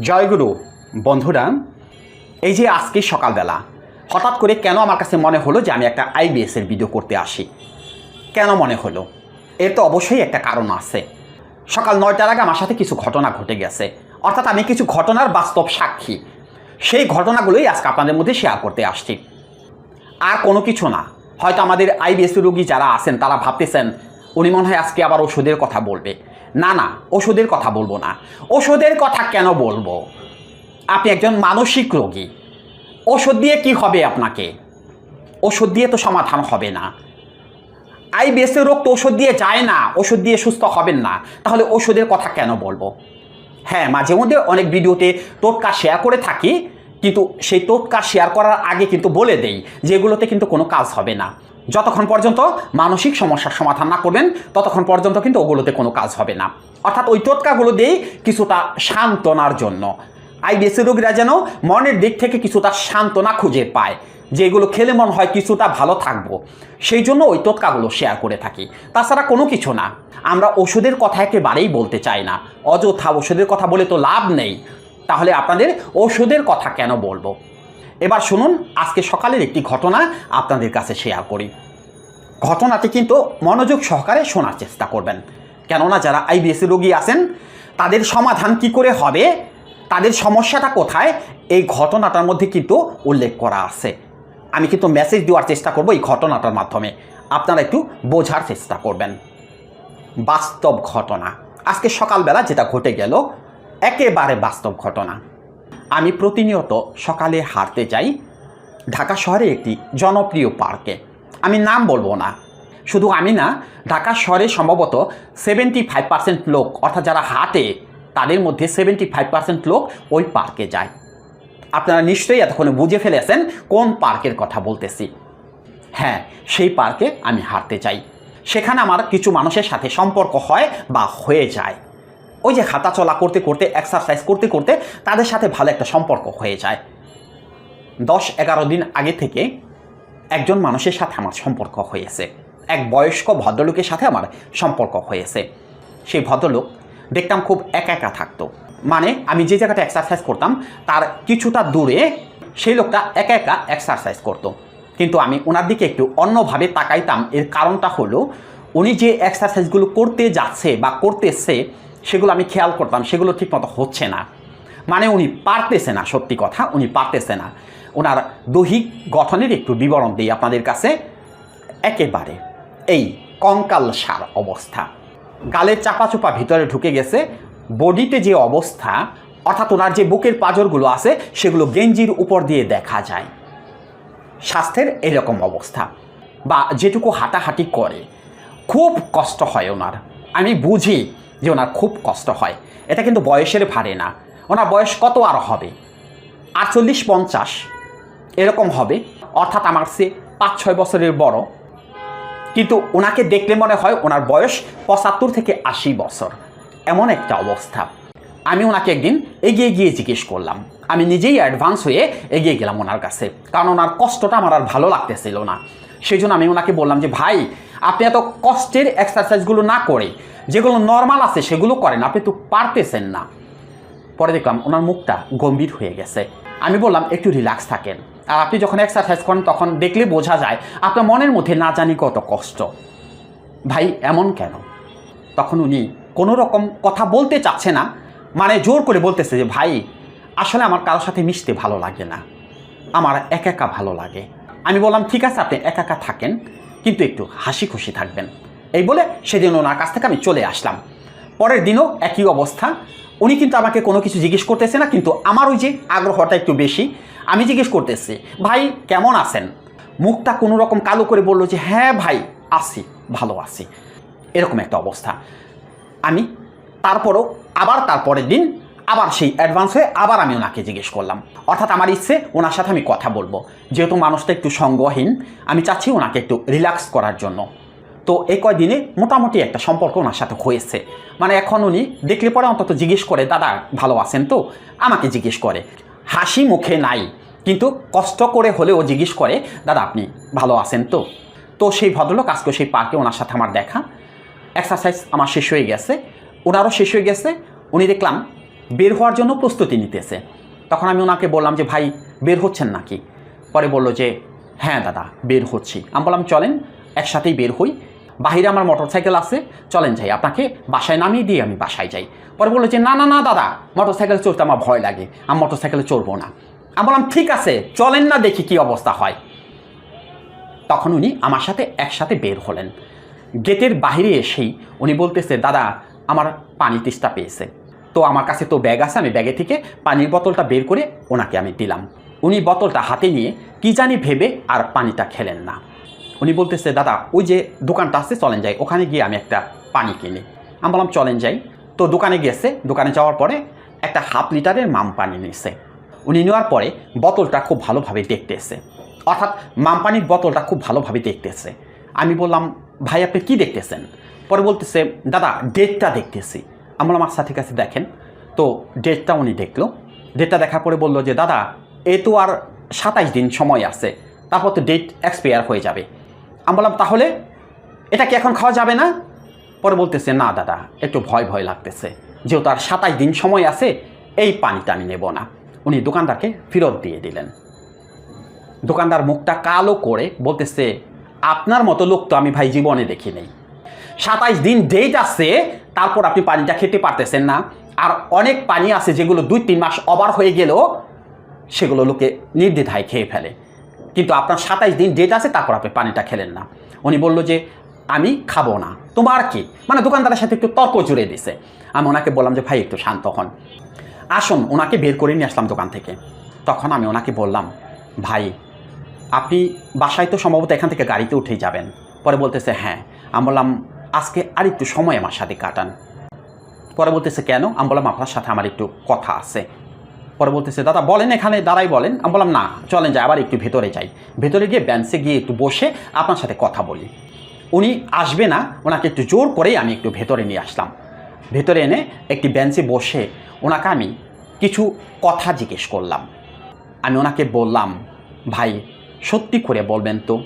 জয়গুরু বন্ধুরা এই যে আজকে সকালবেলা, হঠাৎ করে কেন আমার কাছে মনে হলো যে আমি একটা আইবিএস এর ভিডিও করতে আসি? কেন মনে হলো? এর তো অবশ্যই একটা কারণ আছে। সকাল নয়টার আগে আমার সাথে কিছু ঘটনা ঘটে গেছে। অর্থাৎ আমি কিছু ঘটনার বাস্তব সাক্ষী। সেই ঘটনাগুলোই আজকে আপনাদের মধ্যে শেয়ার করতে আসছি। আর কোনো কিছু না। হয়তো আমাদের আইবিএস রোগী যারা আছেন, তারা ভাবতেছেন, উনি মনে হয় আজকে আবার ওষুধের কথা বলবে। না না, ওষুধের কথা বলব না। ওষুধের কথা কেন বলব? আপনি একজন মানসিক রোগী। ওষুধ দিয়ে কি হবে আপনাকে? ওষুধ দিয়ে তো সমাধান হবে না। আই আইবিএসের রোগ তো ওষুধ দিয়ে যায় না, ওষুধ দিয়ে সুস্থ হবেন না। তাহলে ওষুধের কথা কেন বলব? হ্যাঁ মাঝে মধ্যে অনেক ভিডিওতে টোটকা শেয়ার করে থাকি কিন্তু সেই টোটকা শেয়ার করার আগে কিন্তু বলে দেই যেগুলোতে কিন্তু কোনো কাজ হবে না। যতক্ষণ পর্যন্ত মানসিক সমস্যার সমাধান না করবেন, ততক্ষণ পর্যন্ত কিন্তু ওগুলোতে কোনো কাজ হবে না। অর্থাৎ ওই টোটকাগুলো দিয়েই কিছুটা সান্ত্বনার জন্য। আইবিএসি রোগীরা যেন মনের দিক থেকে কিছুটা সান্ত্বনা খুঁজে পায় যেগুলো খেলে মন হয় কিছুটা ভালো থাকব। সেই জন্য ওই টোটকাগুলো শেয়ার করে থাকি। তাছাড়া কোনো কিছু না। আমরা ওষুধের কথা একেবারেই বলতে চাই না। অযথা ওষুধের কথা বলে তো লাভ নেই। তাহলে আপনাদের ওষুধের কথা কেন বলব? এবার শুনুন, আজকে সকালের একটি ঘটনা আপনাদের কাছে শেয়ার করি। ঘটনাটি কিন্তু মনোযোগ সহকারে শোনার চেষ্টা করবেন। কেননা যারা আইবিএসি রোগী আছেন, তাদের সমাধান কি করে হবে? তাদের সমস্যাটা কোথায়? এই ঘটনাটার মধ্যে কিন্তু উল্লেখ করা আছে। আমি কিন্তু মেসেজ দেওয়ার চেষ্টা করব এই ঘটনাটার মাধ্যমে। আপনারা একটু বোঝার চেষ্টা করবেন। বাস্তব ঘটনা। আজকে সকালবেলা যেটা ঘটে গেল একেবারে বাস্তব ঘটনা। আমি প্রতিনিয়ত সকালে হাঁটতে যাই। ঢাকা শহরে একটি জনপ্রিয় পার্কে। আমি নাম বলব না। শুধু আমি না, ঢাকা শহরে সম্ভবত সেভেন্টি ফাইভ পার্সেন্ট লোক, অর্থাৎ যারা হাঁটে, তাদের মধ্যে সেভেন্টি ফাইভ পার্সেন্ট লোক ওই পার্কে যায়। আপনারা নিশ্চয়ই এতক্ষণে বুঝে ফেলেছেন কোন পার্কের কথা বলতেছি। হ্যাঁ সেই পার্কে আমি হাঁটতে চাই সেখানে আমার কিছু মানুষের সাথে সম্পর্ক হয় বা হয়ে যায়। ওই যে হাঁটা চলা করতে করতে এক্সারসাইজ করতে করতে তাদের সাথে ভালো একটা সম্পর্ক হয়ে যায়। দশ এগারো দিন আগে থেকে একজন মানুষের সাথে আমার সম্পর্ক হয়েছে। এক বয়স্ক ভদ্রলোকের সাথে আমার সম্পর্ক হয়েছে। সেই ভদ্রলোক দেখতাম খুব একা একা থাকতো। মানে আমি যে জায়গাটা এক্সারসাইজ করতাম, তার কিছুটা দূরে সেই লোকটা একা একা এক্সারসাইজ করতো। কিন্তু আমি ওনার দিকে একটু অন্যভাবে তাকাইতাম। এর কারণটা হলো, উনি যে এক্সারসাইজগুলো করতে যাচ্ছে বা করতেছে সেগুলো আমি খেয়াল করতাম, সেগুলো ঠিকমতো হচ্ছে না। মানে উনি পারতেছে না, সত্যি কথা, উনি পারতেছে না। ওনার দৈহিক গঠনের একটু বিবরণ দিই আপনাদের কাছে। একেবারে, এই কঙ্কাল সার অবস্থা। গালের চাপা চোপা ভিতরে ঢুকে গেছে। বডিতে যে অবস্থা, অর্থাৎ ওনার যে বুকের পাঁজরগুলো আছে, সেগুলো গেঞ্জির উপর দিয়ে দেখা যায়। স্বাস্থ্যের এরকম অবস্থা। বা যেটুকু হাঁটাহাঁটি করে। খুব কষ্ট হয় ওনার। আমি বুঝি যে ওনার খুব কষ্ট হয়। এটা কিন্তু বয়সের ভারে না। ওনার বয়স কত আর হবে? আটচল্লিশ পঞ্চাশ। এরকম হবে। অর্থাৎ আমার সে পাঁচ ছয় বছরের বড়। কিন্তু ওনাকে দেখলে মনে হয় ওনার বয়স পঁচাত্তর থেকে আশি বছর। এমন একটা অবস্থা। আমি ওনাকে একদিন এগিয়ে গিয়ে জিজ্ঞেস করলাম। আমি নিজেই অ্যাডভান্স হয়ে এগিয়ে গেলাম ওনার কাছে। কারণ ওনার কষ্টটা আমার আর ভালো লাগতেছিল না। সেই জন্য আমি ওনাকে বললাম যে, ভাই আপনি এত কষ্টের এক্সারসাইজগুলো না করে, যেগুলো নর্মাল আছে সেগুলো করেন, আপনি তো পারতেছেন না। পরে দেখলাম ওনার মুখটা গম্ভীর হয়ে গেছে। আমি বললাম, একটু রিল্যাক্স থাকেন। আর আপনি যখন এক্সারসাইজ করেন, তখন দেখলে বোঝা যায়, আপনার মনের মধ্যে না জানি কত কষ্ট। ভাই, এমন কেন? তখন উনি কোনো রকম কথা বলতে চাচ্ছে না মানে জোর করে বলতেছে যে, ভাই, আসলে আমার কারোর সাথে মিশতে ভালো লাগে না। আমার একা একা ভালো লাগে। আমি বললাম, ঠিক আছে, আপনি একা একা থাকেন। কিন্তু একটু হাসি খুশি থাকবেন। এই বলে সেদিন ওনার কাছ থেকে আমি চলে আসলাম। পরের দিনও একই অবস্থা। উনি কিন্তু আমাকে কোনো কিছু জিজ্ঞেস করতেছে না, কিন্তু আমার ওই যে আগ্রহটা একটু বেশি। আমি জিজ্ঞেস করতেছি, ভাই, কেমন আছেন? মুখটা কোনো রকম কালো করে বলল যে হ্যাঁ ভাই, আছি, ভালো আছি। এরকম একটা অবস্থা। আমি তারপরও, আবার তারপরের দিন আবার সেই অ্যাডভান্স হয়ে আবার আমি ওনাকে জিজ্ঞেস করলাম। অর্থাৎ আমার ইচ্ছে ওনার সাথে আমি কথা বলব। যেহেতু মানুষটা একটু সঙ্গহীন, আমি চাচ্ছি ওনাকে একটু রিল্যাক্স করার জন্য। তো এই কয়দিনে মোটামুটি একটা সম্পর্ক ওনার সাথে হয়েছে। মানে এখন উনি দেখলে পরে অন্তত জিজ্ঞেস করে, দাদা, ভালো আছেন তো? আমাকে জিজ্ঞেস করে। হাসি মুখে নাই, কিন্তু কষ্ট করে হলেও জিজ্ঞেস করে, দাদা, আপনি ভালো আছেন তো? তো সেই ভদ্রলোক আজকে সেই পার্কে ওনার সাথে আমার দেখা। এক্সারসাইজ আমার শেষ হয়ে গেছে। ওনারও শেষ হয়ে গেছে। উনি দেখলাম বের হওয়ার জন্য প্রস্তুতি নিতেছে। তখন আমি ওনাকে বললাম যে, ভাই, বের হচ্ছেন নাকি? পরে বলল যে হ্যাঁ দাদা, বের হচ্ছি। আমি বললাম, চলেন, একসাথেই বের হই। বাহিরে আমার মোটর সাইকেল আছে, চলেন যাই। আপনাকে বাসায় নামিয়ে দিয়ে আমি বাসায় যাই। পরে বলল যে, না না না দাদা মোটর সাইকেল চড়তে আমার ভয় লাগে। আমি মোটর সাইকেলে চড়বো না। আমি বললাম, ঠিক আছে, চলেন না দেখি কি অবস্থা হয়। তখন উনি আমার সাথে একসাথে বের হলেন। গেটের বাইরে এসেই উনি বলতেছে, দাদা, আমার পানি তেষ্টা পেয়েছে। তো আমার কাছে তো ব্যাগ আছে, আমি ব্যাগে থেকে পানির বোতলটা বের করে ওনাকে আমি দিলাম। উনি বোতলটা হাতে নিয়ে কি জানি ভেবে আর পানিটা খেলেন না। উনি বলতেছে, দাদা, ওই যে দোকানটা আছে, চলেন যাই। ওখানে গিয়ে আমি একটা পানি কিনি। আমি বললাম, চলেন যাই। তো দোকানে গেছে দোকানে যাওয়ার পরে একটা হাফ লিটারের মাম পানি নিছে উনি নেওয়ার পরে বোতলটা খুব ভালোভাবে দেখতেছে। অর্থাৎ মামপানির বোতলটা খুব ভালোভাবে দেখতেছে। আমি বললাম, ভাই, আপনি কি দেখতেছেন? পরে বলতেছে, দাদা ডেটটা দেখতেছি। আমি বললাম আচ্ছা ঠিক আছে, দেখেন। তো ডেটটা উনি দেখল। ডেটটা দেখা পরে বলল যে, দাদা, এ তো আর সাতাইশ দিন সময় আছে। তারপর তো ডেট এক্সপায়ার হয়ে যাবে। আমি বললাম, তাহলে এটা কি এখন খাওয়া যাবে না? পরে বলতেছে, না দাদা, একটু ভয় ভয় লাগতেছে। যেহেতু আর সাতাইশ দিন সময় আছে, এই পানিটা আমি নেব না। উনি দোকানদারকে ফেরত দিয়ে দিলেন। দোকানদার মুখটা কালো করে বলতেছে, আপনার মতো লোক তো আমি ভাই জীবনে দেখি নেই সাতাইশ দিন ডেট আছে তারপর আপনি পানিটা খেতে পারতেছেন না, আর অনেক পানি আছে যেগুলো দুই, তিন মাস অবার হয়ে গেলেও সেগুলো লোকে নির্দ্বিধায় খেয়ে ফেলে। কিন্তু আপনার সাতাইশ দিন ডেট আছে, তারপর আপনি পানিটা খেলেন না। উনি বলল যে, আমি খাব না। তোমার কি? মানে দোকানদারের সাথে একটু তর্ক জুড়ে দিছে। আমি ওনাকে বললাম যে, ভাই, একটু শান্ত হন। আসুন, ওনাকে বের করে নিয়ে আসলাম দোকান থেকে। তখন আমি ওনাকে বললাম, ভাই, আপনি বাসায় তো সম্ভবত এখান থেকে গাড়িতে উঠেই যাবেন। পরে বলতেছে হ্যাঁ। আমি বললাম আজকে আর একটু সময় আমার সাথে কাটান। পরে বলতেছে কেন? আমি বললাম, আপনার সাথে আমার একটু কথা আছে। পরে বলতেছে দাদা বলেন এখানে দাঁড়াই বলেন। আমি বললাম, না, চলেন যাই, আবার একটু ভেতরে যাই। ভেতরে গিয়ে বেঞ্চে গিয়ে একটু বসে আপনার সাথে কথা বলি। উনি আসবে না, ওনাকে একটু জোর করেই আমি একটু ভেতরে নিয়ে আসলাম। ভেতরে এনে একটি বেঞ্চে বসে ওনাকে আমি কিছু কথা জিজ্ঞেস করলাম। আমি ওনাকে বললাম, ভাই, সত্যি করে বলবেন তো,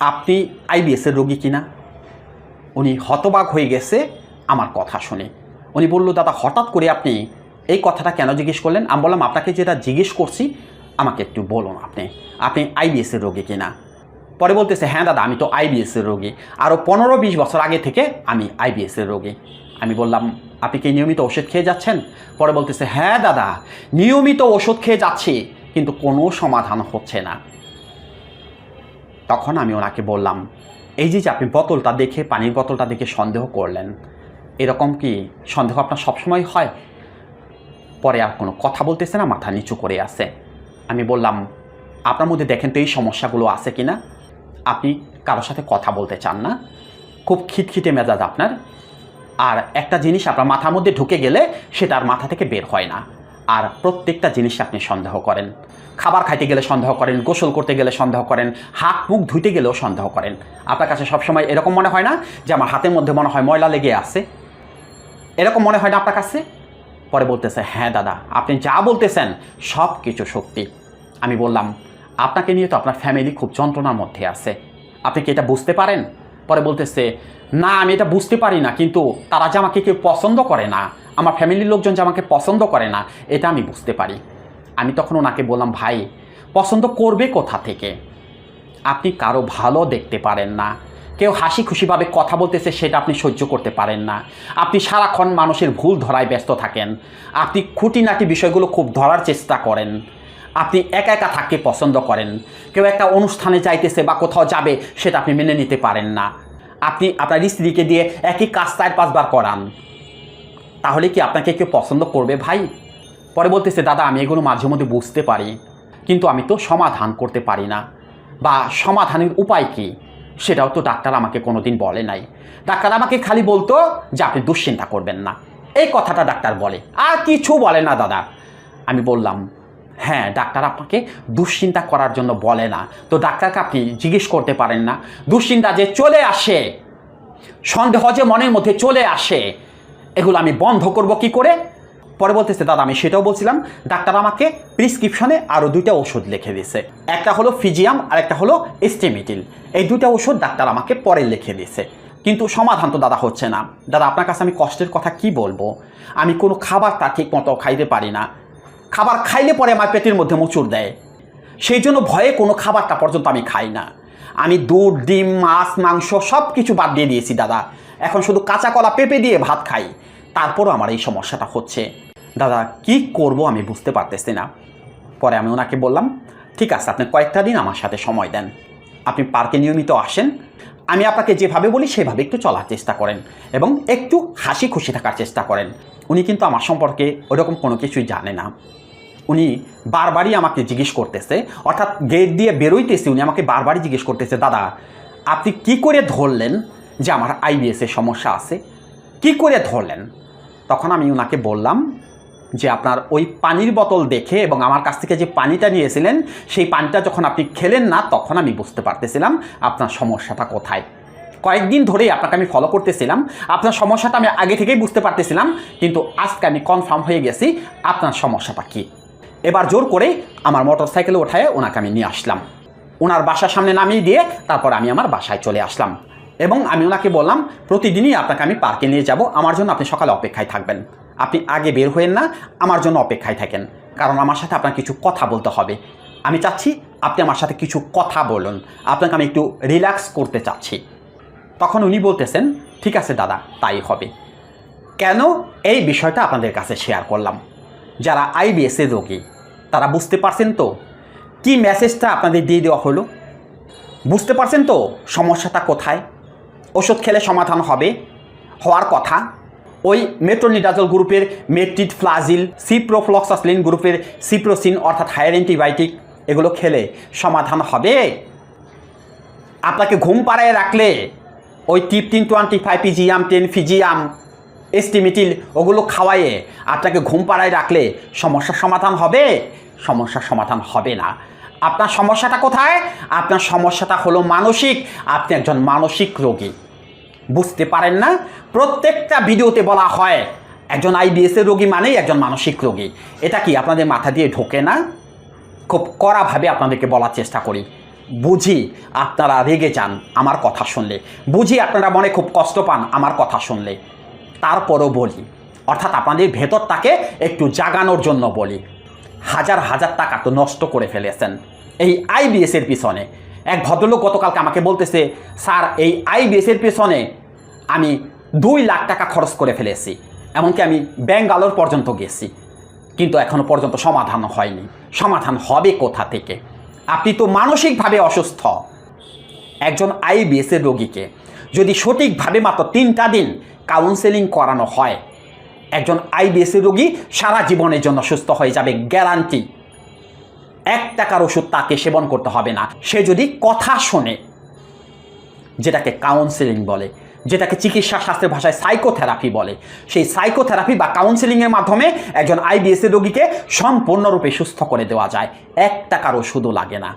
আপনি আইবিএসের রোগী কিনা? উনি হতবাক হয়ে গেছে আমার কথা শুনে। উনি বলল, দাদা, হঠাৎ করে আপনি এই কথাটা কেন জিজ্ঞেস করলেন? আমি বললাম, আপনাকে যেটা জিজ্ঞেস করছি, আমাকে একটু বলুন আপনি। আপনি আইবিএসের রোগী কিনা? পরে বলতেছে হ্যাঁ দাদা, আমি তো আইবিএসের রোগী। আরও পনেরো বিশ বছর আগে থেকে আমি আইবিএসের রোগী। আমি বললাম, আপনি কি নিয়মিত ওষুধ খেয়ে যাচ্ছেন? পরে বলতেছে হ্যাঁ দাদা, নিয়মিত ওষুধ খেয়ে যাচ্ছি, কিন্তু কোনো সমাধান হচ্ছে না। তখন আমি ওনাকে বললাম এই যে আপনি বোতলটা দেখে, পানির বোতলটা দেখে সন্দেহ করলেন, এরকম কি সন্দেহ আপনার সবসময় হয়? পরে আর কোনো কথা বলতেছে না, মাথা নিচু করে আছে। আমি বললাম, আপনার মধ্যে দেখেন তো এই সমস্যাগুলো আছে কি না আপনি কারোর সাথে কথা বলতে চান না? খুব খিটখিটে মেজাজ আপনার। আর একটা জিনিস আপনার মাথার মধ্যে ঢুকে গেলে, সেটা আর মাথা থেকে বের হয় না। আর প্রত্যেকটা জিনিস আপনি সন্দেহ করেন। খাবার খাইতে গেলে সন্দেহ করেন, গোসল করতে গেলে সন্দেহ করেন, হাত মুখ ধুইতে গেলেও সন্দেহ করেন। আপনার কাছে সবসময় এরকম মনে হয় না যে আমার হাতের মধ্যে মনে হয় ময়লা লেগে আছে? এরকম মনে হয় না আপনার কাছে? পরে বলতেছে হ্যাঁ দাদা, আপনি যা বলতেছেন সব কিছু সত্যি। আমি বললাম, আপনাকে নিয়ে তো আপনার ফ্যামিলি খুব যন্ত্রণার মধ্যে আছে। আপনি কি এটা বুঝতে পারেন? পরে বলতেছে, না, আমি এটা বুঝতে পারি না, কিন্তু তারা যে আমাকে কেউ পছন্দ করে না, আমার ফ্যামিলির লোকজন যে আমাকে পছন্দ করে না, এটা আমি বুঝতে পারি। আমি তখন ওনাকে বললাম, ভাই, পছন্দ করবে কোথা থেকে? আপনি কারও ভালো দেখতে পারেন না। কেউ হাসি খুশিভাবে কথা বলতেছে, সেটা আপনি সহ্য করতে পারেন না। আপনি সারাক্ষণ মানুষের ভুল ধরায় ব্যস্ত থাকেন। আপনি খুঁটিনাটি বিষয়গুলো খুব ধরার চেষ্টা করেন। আপনি একা একা থাকতে পছন্দ করেন। কেউ একটা অনুষ্ঠানে যাইতেছে বা কোথাও যাবে, সেটা আপনি মেনে নিতে পারেন না। আপনি আপনার স্ত্রীকে দিয়ে একই কাজ চার পাঁচবার করান। তাহলে কি আপনাকে কেউ পছন্দ করবে ভাই? পরে বলতেছে, দাদা, আমি এগুলো মাঝে মধ্যে বুঝতে পারি, কিন্তু আমি তো সমাধান করতে পারি না। বা সমাধানের উপায় কি? সেটাও তো ডাক্তার আমাকে কোনোদিন বলে নাই। ডাক্তার আমাকে খালি বলতো যে আপনি দুশ্চিন্তা করবেন না। এই কথাটা ডাক্তার বলে। আর কিছু বলে না, দাদা। আমি বললাম হ্যাঁ ডাক্তার আপনাকে দুশ্চিন্তা করার জন্য বলে না। তো ডাক্তারকে আপনি জিজ্ঞেস করতে পারেন না। দুশ্চিন্তা যে চলে আসে, সন্দেহ যে মনের মধ্যে চলে আসে, এগুলো আমি বন্ধ করব কি করে? পরে বলতেছে, দাদা, আমি সেটাও বলছিলাম, ডাক্তার আমাকে প্রিসক্রিপশনে আরও দুইটা ওষুধ লিখে দিয়েছে। একটা হলো ফিজিয়াম আর একটা হলো এস্টেমিটিল এই দুইটা ওষুধ ডাক্তার আমাকে পরে লিখে দিয়েছে। কিন্তু সমাধান তো দাদা হচ্ছে না। দাদা, আপনার কাছে আমি কষ্টের কথা কি বলব? আমি কোনো খাবার তা ঠিক মতো খাইতে পারি না। খাবার খাইলে পরে আমার পেটের মধ্যে মুচুর দেয়। সেই জন্য ভয়ে কোনো খাবারটা পর্যন্ত আমি খাই না। আমি দুধ, ডিম, মাছ, মাংস সব কিছু বাদ দিয়ে দিয়েছি, দাদা। এখন শুধু কাঁচা কলা পেঁপে দিয়ে ভাত খাই। তারপরও আমার এই সমস্যাটা হচ্ছে। দাদা, কি করব আমি বুঝতে পারতেছি না। পরে আমি ওনাকে বললাম, ঠিক আছে, আপনি কয়েকটা দিন আমার সাথে সময় দেন। আপনি পার্কে নিয়মিত আসেন। আমি আপনাকে যেভাবে বলি, সেভাবে একটু চলার চেষ্টা করেন এবং একটু হাসি খুশি থাকার চেষ্টা করেন। উনি কিন্তু আমার সম্পর্কে ওরকম কোনো কিছুই জানে না। উনি বারবারই আমাকে জিজ্ঞেস করতেছে, অর্থাৎ গেট দিয়ে বেরোইতেছে উনি আমাকে বারবারই জিজ্ঞেস করতেছে, দাদা, আপনি কি করে ধরলেন যে আমার আইবিএস এর সমস্যা আছে? কি করে ধরলেন? তখন আমি ওনাকে বললাম যে আপনার ওই পানির বোতল দেখে এবং আমার কাছ থেকে যে পানিটা নিয়েছিলেন, সেই পানিটা যখন আপনি খেলেন না, তখন আমি বুঝতে পারতেছিলাম আপনার সমস্যাটা কোথায়। কয়েকদিন ধরেই আপনাকে আমি ফলো করতেছিলাম। আপনার সমস্যাটা আমি আগে থেকেই বুঝতে পারতেছিলাম, কিন্তু আজকে আমি কনফার্ম হয়ে গেছি আপনার সমস্যাটা কী। এবার জোর করে আমার মোটর সাইকেলে ওঠায় ওনাকে আমি নিয়ে আসলাম। ওনার বাসার সামনে নামিয়ে দিয়ে তারপর আমি আমার বাসায় চলে আসলাম। এবং আমি ওনাকে বললাম, প্রতিদিনই আপনাকে আমি পার্কে নিয়ে যাব। আমার জন্য আপনি সকালে অপেক্ষায় থাকবেন। আপনি আগে বের হয়েন না, আমার জন্য অপেক্ষায় থাকেন। কারণ আমার সাথে আপনার কিছু কথা বলতে হবে। আমি চাচ্ছি আপনি আমার সাথে কিছু কথা বলুন। আপনাকে আমি একটু রিল্যাক্স করতে চাচ্ছি। তখন উনি বলতেছেন, ঠিক আছে দাদা, তাই হবে। কেন? এই বিষয়টা আপনাদের কাছে শেয়ার করলাম। যারা আইবিএসএ রোগী, তারা বুঝতে পারছেন তো? কি মেসেজটা আপনাদের দিয়ে দেওয়া হলো? বুঝতে পারছেন তো সমস্যাটা কোথায়? ওষুধ খেলে সমাধান হবে? হওয়ার কথা? ওই মেট্রোনিডাজল গ্রুপের মেট্রিড ফ্লাজিল সিপ্রোফ্লক্সাসলিন গ্রুপের সিপ্রোসিন অর্থাৎ হায়ার অ্যান্টিবায়োটিক, এগুলো খেলে সমাধান হবে। আপনাকে ঘুম পাড়ায় রাখলে ওই টিপটিন টোয়েন্টি ফাইভ পিজিয়াম টেন ফিজিয়াম এস্টিমিটিল, ওগুলো খাওয়াইয়ে আপনাকে ঘুম পাড়ায় রাখলে সমস্যার সমাধান হবে। সমস্যার সমাধান হবে না। আপনার সমস্যাটা কোথায়? আপনার সমস্যাটা হলো মানসিক। আপনি একজন মানসিক রোগী। বুঝতে পারেন না? প্রত্যেকটা ভিডিওতে বলা হয়, একজন আইবিএসের রোগী মানেই একজন মানসিক রোগী। এটা কি আপনাদের মাথা দিয়ে ঢোকে না? খুব কড়াভাবে আপনাদেরকে বলার চেষ্টা করি। বুঝি আপনারা রেগে যান আমার কথা শুনলে। বুঝি আপনারা মনে খুব কষ্ট পান আমার কথা শুনলে। তারপরও বলি, অর্থাৎ আপনাদের ভেতরটাকে একটু জাগানোর জন্য বলি। হাজার হাজার টাকা তো নষ্ট করে ফেলেছেন। এই আইবিএসের পিছনে, এক ভদ্রলোক গতকালকে আমাকে বলতেছে, স্যার, এই আইবিএসের পিছনে আমি দুই লাখ টাকা খরচ করে ফেলেছি, এমনকি আমি ব্যাঙ্গালোর পর্যন্ত গেছি। কিন্তু এখনও পর্যন্ত সমাধান হয়নি। সমাধান হবে কোথা থেকে? আপনি তো মানসিকভাবে অসুস্থ। একজন আইবিএসের রোগীকে যদি সঠিকভাবে মাত্র তিনটা দিন কাউন্সেলিং করানো হয়, একজন আইবিএসের রোগী সারা জীবনের জন্য সুস্থ হয়ে যাবে গ্যারান্টি এক টাকার ওষুধ তাকে সেবন করতে হবে না। সে যদি কথা শোনে, যেটাকে কাউন্সেলিং বলে যেটাকে চিকিৎসা শাস্ত্রের ভাষায় সাইকোথেরাপি বলে। সেই সাইকোথেরাপি বা কাউন্সেলিংয়ের মাধ্যমে একজন আইবিএসের রোগীকে সম্পূর্ণরূপে সুস্থ করে দেওয়া যায়। এক টাকার ওষুধও লাগে না।